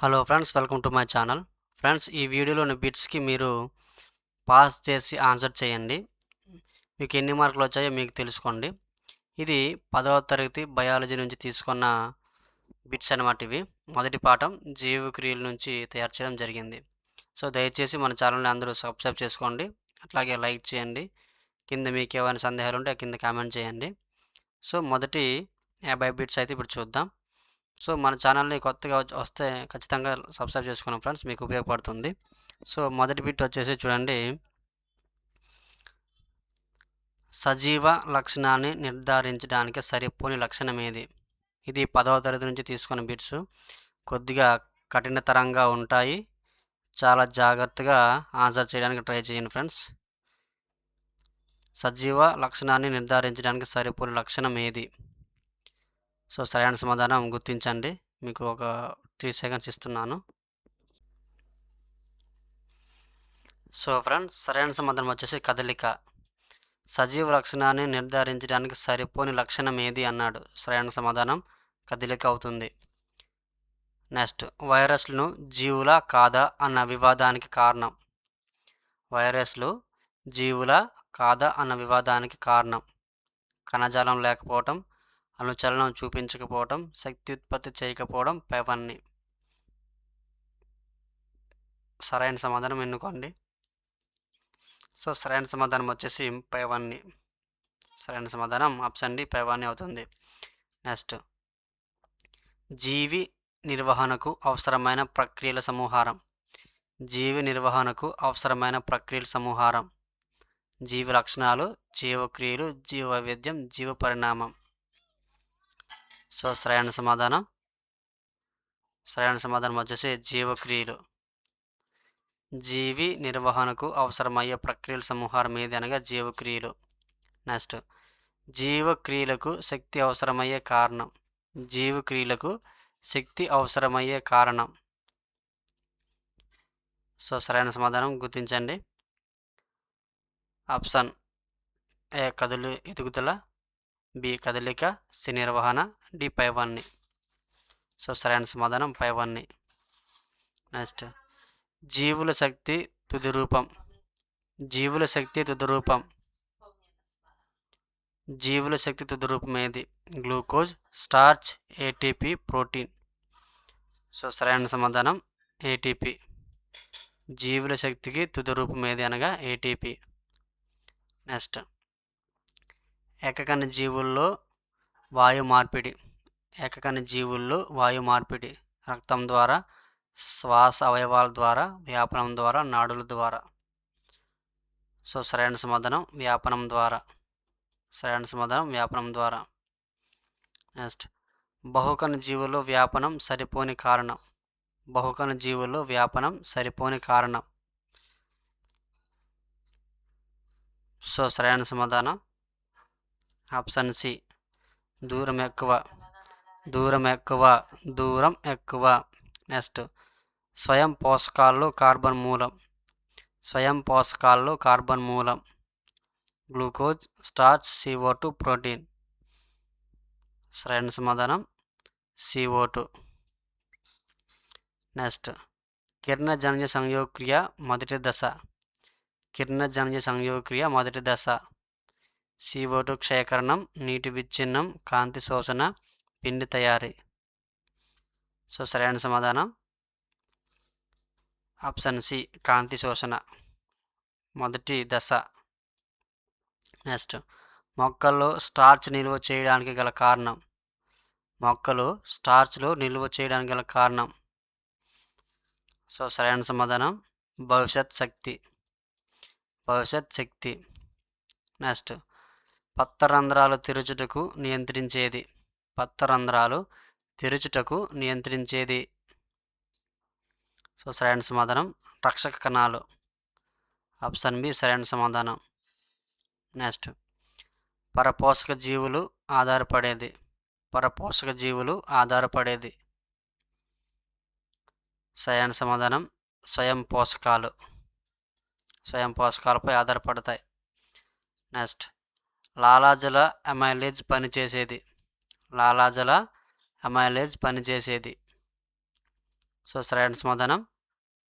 Hello friends welcome to my channel. Friends ఈ వీడియోలోని బిట్స్కి మీరు పాస్ చేసి ఆన్సర్ చేయండి. మీకు ఎన్ని మార్కులు వచ్చాయో మీకు తెలుసుకోండి. ఇది పదవ తరగతి బయాలజీ నుంచి తీసుకున్న బిట్స్ అనమాట ఇవి. మొదటి పాఠం జీవక్రియల నుంచి తయారు చేయడం జరిగింది. సో దయచేసి మన ఛానల్ని అందరూ సబ్స్క్రైబ్ చేసుకోండి. అట్లాగే లైక్ చేయండి. కింద మీకు ఏమైనా సందేహాలు ఉంటే కింద కామెంట్ చేయండి. సో మొదటి యాభై బిట్స్ అయితే ఇప్పుడు చూద్దాం. సో మన ఛానల్ని కొత్తగా వచ్చి- వస్తే ఖచ్చితంగా సబ్స్క్రైబ్ చేసుకున్నాం ఫ్రెండ్స్ మీకు ఉపయోగపడుతుంది. సో మొదటి బిట్ వచ్చేసి చూడండి. సజీవ లక్షణాన్ని నిర్ధారించడానికి సరిపోని లక్షణం ఏది? ఇది పదవ తరగతి నుంచి తీసుకున్న బిట్స్. కొద్దిగా కఠినతరంగా ఉంటాయి. చాలా జాగ్రత్తగా ఆన్సర్ చేయడానికి ట్రై చేయండి ఫ్రెండ్స్. సజీవ లక్షణాన్ని నిర్ధారించడానికి సరిపోని లక్షణం ఏది? సో సరైన సమాధానం గుర్తించండి. మీకు ఒక త్రీ సెకండ్స్ ఇస్తున్నాను. సో ఫ్రెండ్స్ సరైన సమాధానం వచ్చేసి కదలిక. సజీవ లక్షణాన్ని నిర్ధారించడానికి సరిపోని లక్షణం ఏది అన్నాడు. సరైన సమాధానం కదలిక అవుతుంది. నెక్స్ట్ వైరస్లను జీవుల కాదా అన్న వివాదానికి కారణం. వైరస్లు జీవుల కాదా అన్న వివాదానికి కారణం. కణజాలం లేకపోవటం అనుచలనం చూపించకపోవడం శక్తి ఉత్పత్తి చేయకపోవడం పెవన్ని. సరైన సమాధానం ఎన్నుకోండి. సో సరైన సమాధానం వచ్చేసి పెవన్ని. సరైన సమాధానం ఆప్షన్ డి పెవాన్ని అవుతుంది. నెక్స్ట్. జీవి నిర్వహణకు అవసరమైన ప్రక్రియల సమూహారం. జీవి నిర్వహణకు అవసరమైన ప్రక్రియల సమూహారం. జీవ లక్షణాలు జీవక్రియలు జీవ వైవిధ్యం జీవ పరిణామం సో సరైన సమాధానం. సరైన సమాధానం వచ్చేసి జీవక్రియలు. జీవి నిర్వహణకు అవసరమయ్యే ప్రక్రియల సమూహారం ఏది అనగా జీవక్రియలు. నెక్స్ట్ జీవక్రియలకు శక్తి అవసరమయ్యే కారణం. జీవక్రియలకు శక్తి అవసరమయ్యే కారణం. సో సరైన సమాధానం గుర్తించండి. ఆప్షన్ ఏ కదులు ఎదుగుదల. బి కదలిక సి నిర్వహణ డి పైవన్ని సో సరైన సమాధానం పైవన్ని నెక్స్ట్. జీవుల శక్తి తుది రూపం. జీవుల శక్తి తుది రూపం. జీవుల శక్తి తుది రూపం ఏది? Glucose starch ATP protein. So సరైన సమాధానం ఏటీపీ జీవుల శక్తికి తుది రూపం ఏది అనగా ఏటీపీ నెక్స్ట్. ఏకకణ జీవుల్లో వాయు మార్పిడి. ఏకకణ జీవుల్లో వాయు మార్పిడి. రక్తం ద్వారా శ్వాస అవయవాల ద్వారా వ్యాపనం ద్వారా నాడుల ద్వారా. సో సరైన సమాధానం వ్యాపనం ద్వారా. సరైన సమాధానం వ్యాపనం ద్వారా. నెక్స్ట్ బహుకణ జీవుల్లో వ్యాపనం సరిపోని కారణం. బహుకణ జీవుల్లో వ్యాపనం సరిపోని కారణం. సో సరైన సమాధానం ఆప్షన్ సి. దూరం ఎక్కువ. దూరం ఎక్కువ. దూరం ఎక్కువ. నెక్స్ట్. స్వయం పోషకాల్లో కార్బన్ మూలం. స్వయం పోషకాల్లో కార్బన్ మూలం. Glucose starch C O two protein. సరైన సమాధానం. C O two. నెక్స్ట్. కిరణజన్య సంయోగక్రియ మొదటి దశ. కిరణజన్య సంయోగక్రియ మొదటి దశ. సిఓ టూ నీటి విచ్ఛిన్నం కాంతి శోషణ పిండి తయారీ. సో సరైన సమాధానం? ఆప్షన్ సి కాంతి శోషణ. మొదటి దశ. నెక్స్ట్. మొక్కల్లో స్టార్చ్ నిల్వ చేయడానికి గల కారణం. మొక్కలు స్టార్చ్లో నిల్వ చేయడానికి గల కారణం. సో సరైన సమాధానం? భవిష్యత్ శక్తి. భవిష్యత్ శక్తి. నెక్స్ట్. పత్తరంధ్రాలు తెరుచుటకు నియంత్రించేది. పత్తరంధ్రాలు తెరుచుటకు నియంత్రించేది. సో సరైన సమాధానం. రక్షక కణాలు. ఆప్షన్ బి సరైన సమాధానం. నెక్స్ట్. పరపోషక జీవులు ఆధారపడేది. పరపోషక జీవులు ఆధారపడేది. సరైన సమాధానం. స్వయం పోషకాలు. స్వయం పోషకాలపై ఆధారపడతాయి. నెక్స్ట్. లాలాజల అమైలేజ్ పనిచేసేది. లాలాజల అమైలేజ్ పనిచేసేది. సో సరైన సమాధానం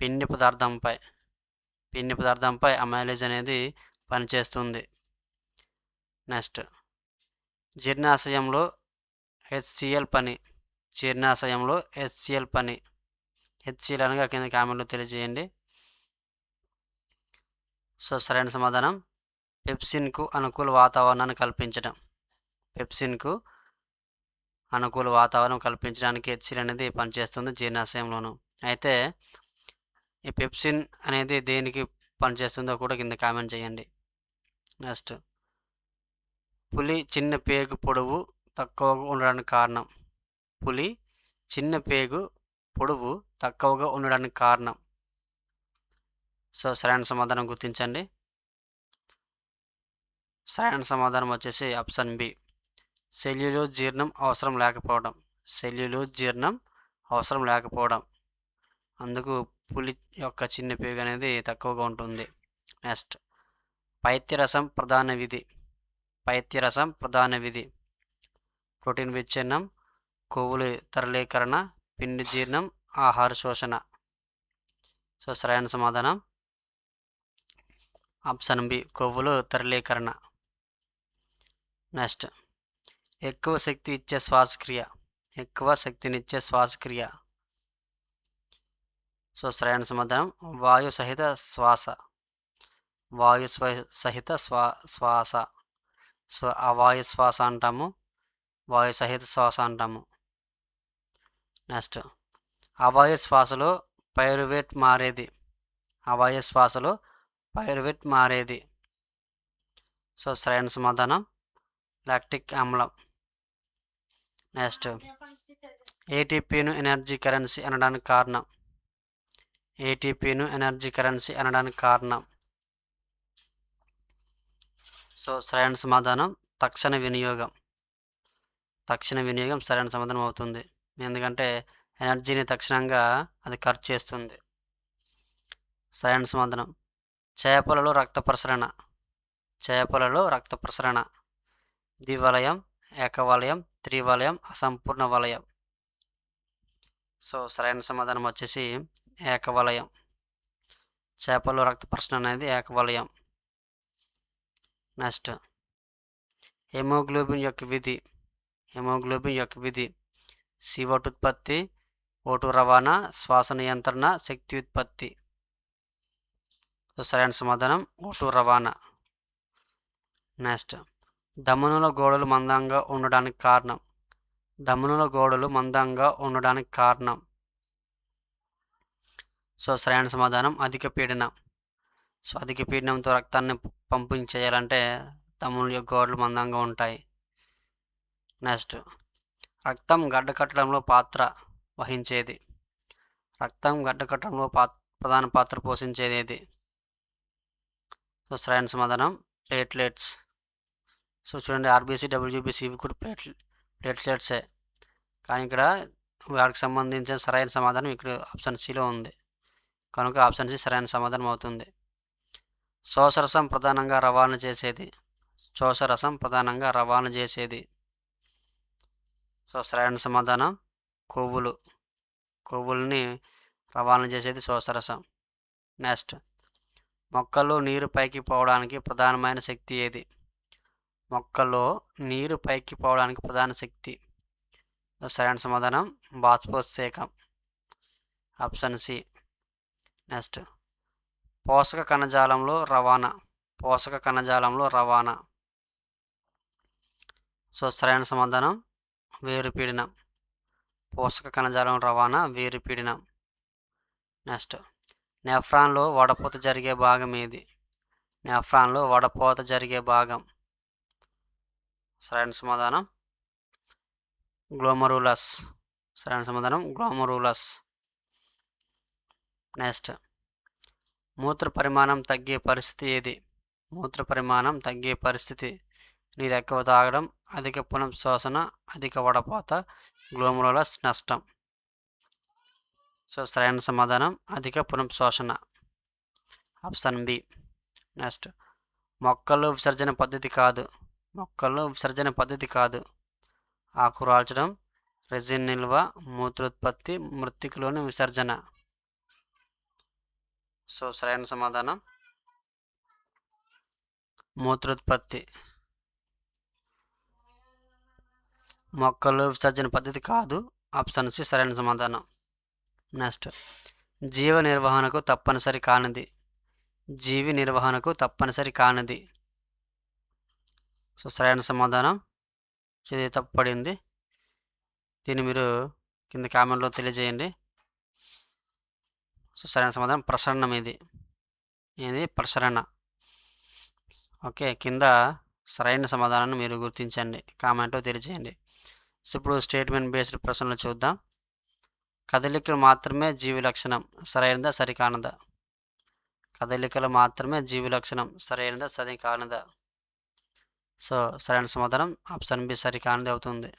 పిండి పదార్థంపై పిండి పదార్థంపై అమైలేజ్ అనేది పనిచేస్తుంది. నెక్స్ట్ జీర్ణాశయంలో హెచ్సిఎల్ పని జీర్ణాశయంలో హెచ్సిఎల్ పని. హెచ్సిఎల్ అనగా కింద కామెంట్లో తెలియజేయండి. సో సరైన సమాధానం పెప్సిన్కు అనుకూల వాతావరణాన్ని కల్పించడం పెప్సిన్కు అనుకూల వాతావరణం కల్పించడానికి హెచ్సిల్ అనేది పనిచేస్తుంది జీర్ణాశయంలోను. అయితే ఈ పెప్సిన్ అనేది దేనికి పనిచేస్తుందో కూడా కింద కామెంట్ చేయండి. నెక్స్ట్. పులి చిన్న పేగు పొడవు తక్కువగా ఉండడానికి కారణం. పులి చిన్న పేగు పొడవు తక్కువగా ఉండడానికి కారణం. సో సరైన సమాధానం గుర్తించండి. సరైన సమాధానం వచ్చేసి ఆప్షన్ బి. సెల్యులో జీర్ణం అవసరం లేకపోవడం. సెల్యులో జీర్ణం అవసరం లేకపోవడం. అందుకు పులి యొక్క చిన్న పేగు అనేది తక్కువగా ఉంటుంది. నెక్స్ట్. పైత్యరసం ప్రధాన విధి. పైత్యరసం ప్రధాన విధి. ప్రోటీన్ విచ్ఛిన్నం కొవ్వులు తరలీకరణ పిండి జీర్ణం ఆహార శోషణ. సో సరైన సమాధానం. ఆప్షన్ బి కొవ్వులు తరలీకరణ. నెక్స్ట్ ఎక్కువ శక్తి ఇచ్చే శ్వాసక్రియ. ఎక్కువ శక్తినిచ్చే శ్వాసక్రియ. సో సరైన సమాధానం వాయు సహిత శ్వాస. వాయు స్వ సహిత శ్వా శ్వాస. సో అవాయు శ్వాస అంటాము. వాయు సహిత శ్వాస అంటాము. నెక్స్ట్ అవాయు శ్వాసలో పైరువేట్ మారేది. అవాయు శ్వాసలో పైరువేట్ మారేది. సో సరైన సమాధానం లాక్టిక్ ఆమ్లం నెక్స్ట్. ఏటీపీను ఎనర్జీ కరెన్సీ అనడానికి కారణం. ఏటీపీను ఎనర్జీ కరెన్సీ అనడానికి కారణం. సో సరైన సమాధానం తక్షణ వినియోగం. తక్షణ వినియోగం సరైన సమాధానం అవుతుంది. ఎందుకంటే ఎనర్జీని తక్షణంగా అది ఖర్చు చేస్తుంది. సరైన సమాధానం. చేపలలో రక్త ప్రసరణ. చేపలలో రక్త ప్రసరణ. ద్వివలయం ఏకవలయం త్రివలయం అసంపూర్ణ వలయం సో సరైన సమాధానం వచ్చేసి ఏకవలయం. చేపలు రక్త ప్రశ్న అనేది ఏకవలయం. నెక్స్ట్. హెమోగ్లోబిన్ యొక్క విధి. హెమోగ్లోబిన్ యొక్క విధి. సివోటు ఉత్పత్తి ఓటు రవాణా శ్వాస నియంత్రణ శక్తి ఉత్పత్తి. సో సరైన సమాధానం ఓటు రవాణా. నెక్స్ట్. దమనుల గోడలు మందంగా ఉండడానికి కారణం. దమనుల గోడలు మందంగా ఉండడానికి కారణం. సో సరైన సమాధానం అధిక పీడనం. సో అధిక పీడనంతో రక్తాన్ని పంపించేయాలంటే దమనుల యొక్క గోడలు మందంగా ఉంటాయి. నెక్స్ట్ రక్తం గడ్డకట్టడంలో పాత్ర వహించేది. రక్తం గడ్డకట్టడంలో పా ప్రధాన పాత్ర పోషించేది ఏది? సో సరైన సమాధానం ప్లేట్లెట్స్. సో చూడండి ఆర్బీసీ డబ్ల్యూబీసీ ఇవి కూడా ప్లేట్ ప్లేట్లెట్సే కానీ ఇక్కడ వాటికి సంబంధించిన సరైన సమాధానం ఇక్కడ ఆప్షన్ సిలో ఉంది. కనుక ఆప్షన్ సి సరైన సమాధానం అవుతుంది. శోషరసం ప్రధానంగా రవాణా చేసేది. శోషరసం ప్రధానంగా రవాణా చేసేది. సో సరైన సమాధానం కొవ్వులు. కొవ్వుల్ని రవాణా చేసేది శోషరసం నెక్స్ట్ మొక్కలు నీరు పైకి పోవడానికి ప్రధానమైన శక్తి ఏది? మొక్కలో నీరు పైకి పోవడానికి ప్రధాన శక్తి. సరైన సమాధానం బాష్పోత్సేకం ఆప్షన్ సి. నెక్స్ట్. పోషక కణజాలంలో రవాణా. పోషక కణజాలంలో రవాణా. సో సరైన సమాధానం వేరుపీడనం పోషక కణజాలం రవాణా వేరుపీడనం నెక్స్ట్. నెఫ్రాన్లో వడపోత జరిగే భాగం ఏది? నెఫ్రాన్లో వడపోత జరిగే భాగం. సరైన సమాధానం. గ్లోమరూలస్. సరైన సమాధానం. గ్లోమరూలస్. నెక్స్ట్. మూత్ర పరిమాణం తగ్గే పరిస్థితి ఏది? మూత్ర పరిమాణం తగ్గే పరిస్థితి. నీరు ఎక్కువ తాగడం అధిక పునఃశ్వాసన అధిక వడపోత గ్లోమరూలస్ నష్టం. సో సరైన సమాధానం. అధిక పునఃశ్వాసన ఆప్షన్ బి. నెక్స్ట్. మొక్కలు విసర్జన పద్ధతి కాదు. మొక్కల్లో విసర్జన పద్ధతి కాదు. ఆకు రాల్చడం రెజిన్ నిల్వ మూత్రోత్పత్తి మృతికలోని విసర్జన. సో సరైన సమాధానం? మూత్రోత్పత్తి. మొక్కలు విసర్జన పద్ధతి కాదు. ఆప్షన్ సి సరైన సమాధానం. నెక్స్ట్. జీవ నిర్వహణకు తప్పనిసరి కానిది. జీవి నిర్వహణకు తప్పనిసరి కానిది. సో సరైన సమాధానం ఇది తప్పబడింది దీన్ని మీరు కింద కామెంట్లో తెలియజేయండి. సో సరైన సమాధానం ప్రసరణం ఇది. ఇది ప్రసరణ. ఓకే కింద సరైన సమాధానాన్ని మీరు గుర్తించండి. కామెంట్లో తెలియజేయండి. సో ఇప్పుడు స్టేట్మెంట్ బేస్డ్ ప్రశ్నలు చూద్దాం. కదలికలు మాత్రమే జీవి లక్షణం సరైనదా సరికానదా కదలికలు మాత్రమే జీవి లక్షణం సరైనదా సరికానదా సో సరైన సమాధానం ఆప్షన్ బి సరికానిది అవుతుంది.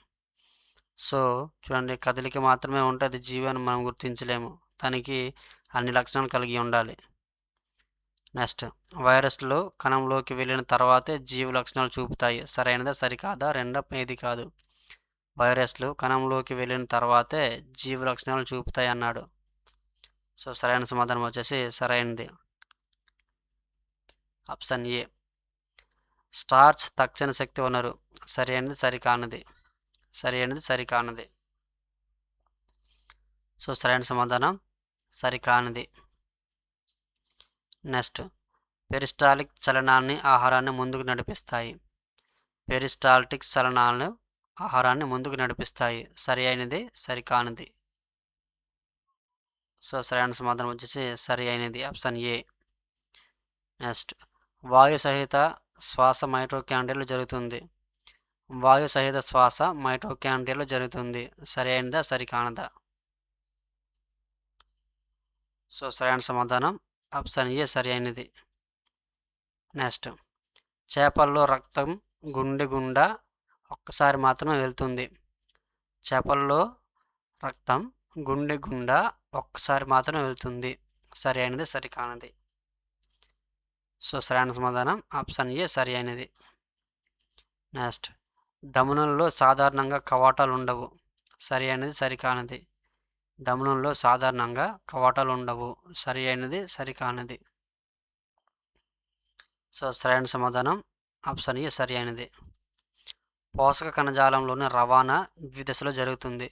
సో చూడండి కదలిక మాత్రమే ఉంటే అది జీవి అని మనం గుర్తించలేము. దానికి అన్ని లక్షణాలు కలిగి ఉండాలి. నెక్స్ట్ వైరస్లు కణంలోకి వెళ్ళిన తర్వాతే జీవ లక్షణాలు చూపుతాయి. సరైనదా సరికాదా? రెండో ఏది కాదు. వైరస్లు కణంలోకి వెళ్ళిన తర్వాతే జీవ లక్షణాలు చూపుతాయి అన్నాడు. సో సరైన సమాధానం వచ్చేసి సరైనది. ఆప్షన్ ఏ స్టార్చ్ తక్షణ శక్తి వనరు సరి అనేది సరికానది. సరి అనేది సరికానది. సో సరైన సమాధానం సరికానిది. నెక్స్ట్ పెరిస్టాలిక్ చలనాన్ని ఆహారాన్ని ముందుకు నడిపిస్తాయి. పెరిస్టాల్టిక్ చలనాలను ఆహారాన్ని ముందుకు నడిపిస్తాయి. సరి అయినది సరికానిది. సో సరైన సమాధానం వచ్చేసి సరి అయినది. Option A. నెక్స్ట్ వాయు సహిత శ్వాస మైటోకాండ్రియాలో జరుగుతుంది. వాయు సహిత శ్వాస మైటోకాండ్రియాలో జరుగుతుంది. సరి సరికానదా? సో సరైన సమాధానం. ఆప్షన్ ఏ సరి అయినది నెక్స్ట్. చేపల్లో రక్తం గుండె గుండా ఒక్కసారి మాత్రమే వెళ్తుంది. చేపల్లో రక్తం గుండె గుండా ఒక్కసారి మాత్రమే వెళ్తుంది. సరి అయినది సరికానది. సో సరైన సమాధానం. ఆప్షన్ ఏ సరి అయినది. నెక్స్ట్. దమనంలో సాధారణంగా కవాటాలు ఉండవు. సరి అయినది సరికానది దమనంలో సాధారణంగా కవాటాలు ఉండవు. సరి అయినది సరికానది సో సరైన సమాధానం. ఆప్షన్ ఏ సరి అయినది. పోషక కణజాలంలోని రవాణా ద్విదశలో జరుగుతుంది.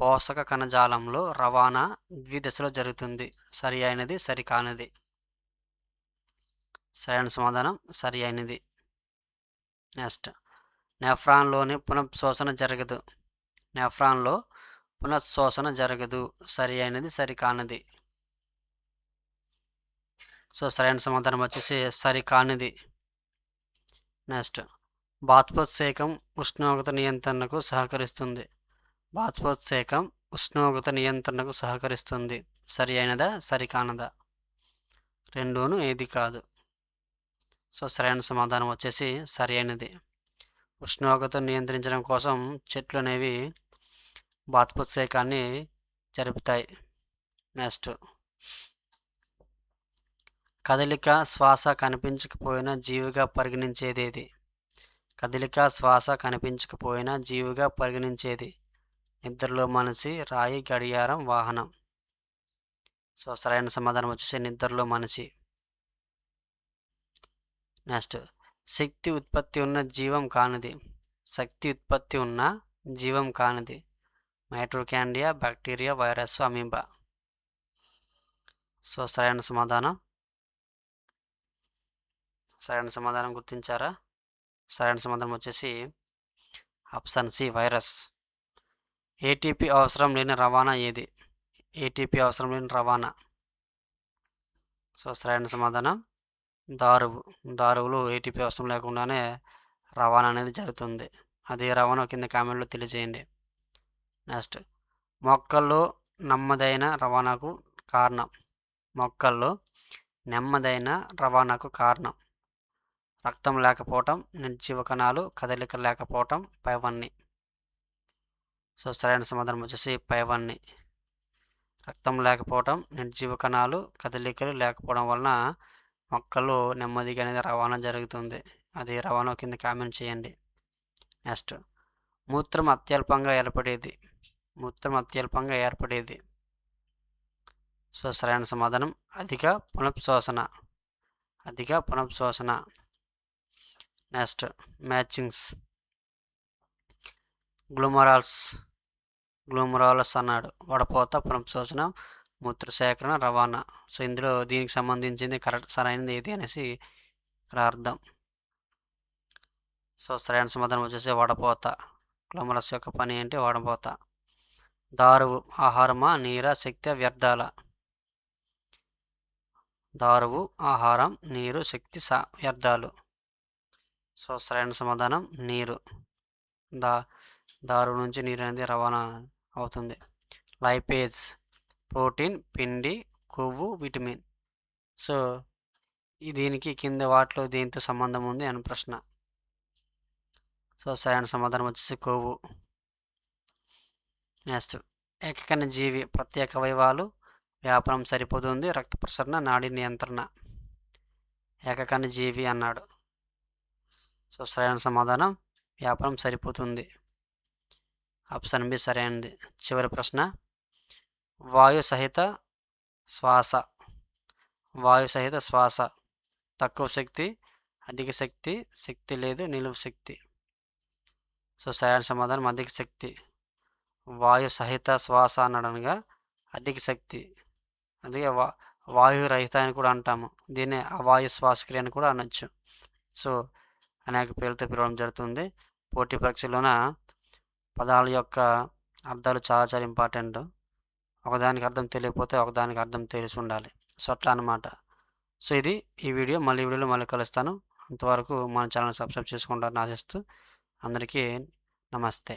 పోషక కణజాలంలో రవాణా ద్విదశలో జరుగుతుంది. సరి అయినది సరికానిది సరైన సమాధానం సరి అయినది. నెక్స్ట్. నెఫ్రాన్లోని పునఃశోషణ జరగదు. నెఫ్రాన్లో పునఃశోషణ జరగదు. సరి అయినది సరికానిది సో సరైన సమాధానం వచ్చేసి సరికానిది నెక్స్ట్. బాష్పోత్సేకం ఉష్ణోగ్రత నియంత్రణకు సహకరిస్తుంది. బాష్పోత్సేకం ఉష్ణోగ్రత నియంత్రణకు సహకరిస్తుంది. సరి అయినదా సరికానదా రెండూను ఏది కాదు. సో సరైన సమాధానం వచ్చేసి సరైనది ఉష్ణోగ్రత నియంత్రించడం కోసం చెట్లు అనేవి బాష్పోత్సేకాన్ని జరుపుతాయి. నెక్స్ట్. కదలిక శ్వాస కనిపించకపోయినా జీవిగా పరిగణించేదేది? కదలిక శ్వాస కనిపించకపోయినా జీవిగా పరిగణించేది? నిద్రలో మనిషి రాయి గడియారం వాహనం. సో సరైన సమాధానం వచ్చేసి నిద్రలో మనిషి. నెక్స్ట్. శక్తి ఉత్పత్తి ఉన్న జీవం కానిది. శక్తి ఉత్పత్తి ఉన్న జీవం కానిది. Mitochondria bacteria virus amoeba. So సరైన సమాధానం? సరైన సమాధానం గుర్తించారా? సరైన సమాధానం వచ్చేసి ఆప్షన్ సి వైరస్. ఏటీపీ అవసరం లేని రవాణా ఏది? ఏటీపీ అవసరం లేని రవాణా. సో సరైన సమాధానం? దారువు దారువులు ఏటీపీ అవసరం లేకుండానే రవాణా అనేది జరుగుతుంది. అదే రవాణా కింద కామెంట్లో తెలియజేయండి. నెక్స్ట్ మొక్కల్లో నెమ్మదైన రవాణాకు కారణం. మొక్కల్లో నెమ్మదైన రవాణాకు కారణం. రక్తం లేకపోవటం నిర్జీవ కణాలు కదలిక లేకపోవటం పైవన్నీ. సో సరైన సమాధానం వచ్చేసి పైవన్నీ. రక్తం లేకపోవటం నిర్జీవ కణాలు కదలికలు లేకపోవడం వలన మొక్కలు నెమ్మదిగా అనేది రవాణా జరుగుతుంది. అది రవాణా కింద కామెంట్ చేయండి. నెక్స్ట్. మూత్రం అత్యల్పంగా ఏర్పడేది. మూత్రం అత్యల్పంగా ఏర్పడేది. సో సరైన సమాధానం. అధిక పునఃశ్వాసన అధిక పునఃశ్వాసన నెక్స్ట్. మ్యాచింగ్స్. గ్లూమరాల్స్. గ్లూమరాల్స్ అన్నాడు. వడపోత పునఃశ్వాసన మూత్ర సేకరణ రవాణా. సో ఇందులో దీనికి సంబంధించింది కరెక్ట్ సరైనది ఏది అనేసి ఇక్కడ అర్థం. సో సరైన సమాధానం వచ్చేసి వడపోత. క్లమరస్ యొక్క పని ఏంటి? వడపోత. దారువు ఆహారమా? నీర? శక్తి వ్యర్థాల. దారువు ఆహారం నీరు శక్తి సా వ్యర్థాలు. సో సరైన సమాధానం నీరు. దా దారు నుంచి నీరు అనేది రవాణా అవుతుంది. లైపేజ్. ప్రోటీన్ పిండి కొవ్వు విటమిన్. సో దీనికి కింద వాటిలో దీంతో సంబంధం ఉంది అని ప్రశ్న. సో సరైన సమాధానం వచ్చేసి కొవ్వు. నెక్స్ట్ ఏకకణ జీవి ప్రత్యేక అవయవాలు వ్యాపారం సరిపోతుంది రక్త ప్రసరణ నాడీ నియంత్రణ. ఏకకణ జీవి అన్నాడు. సో సరైన సమాధానం వ్యాపారం సరిపోతుంది. ఆప్షన్ బి సరైనది. చివరి ప్రశ్న వాయు సహిత శ్వాస. వాయు సహిత శ్వాస. తక్కువ శక్తి అధిక శక్తి శక్తి లేదు నిలువు శక్తి. సో సరైన సమాధానం అధిక శక్తి. వాయు సహిత శ్వాస అనడనగా అధిక శక్తి. అందుకే వా వాయు రహిత అని కూడా అంటాము. దీన్ని అవాయు శ్వాసక్రియ అని కూడా అనొచ్చు. సో అనేక పేర్లతో పిలవడం జరుగుతుంది. పోటీ పరీక్షలోన పదాల యొక్క అర్థాలు చాలా చాలా ఇంపార్టెంట్. ఒకదానికి అర్థం తెలియకపోతే ఒకదానికి అర్థం తెలిసి ఉండాలి. సో అట్లా అనమాట సో ఇది ఈ వీడియో. మళ్ళీ వీడియోలో మళ్ళీ కలుస్తాను. అంతవరకు మన ఛానల్ సబ్స్క్రైబ్ చేసుకుంటారని ఆశిస్తూ అందరికీ నమస్తే.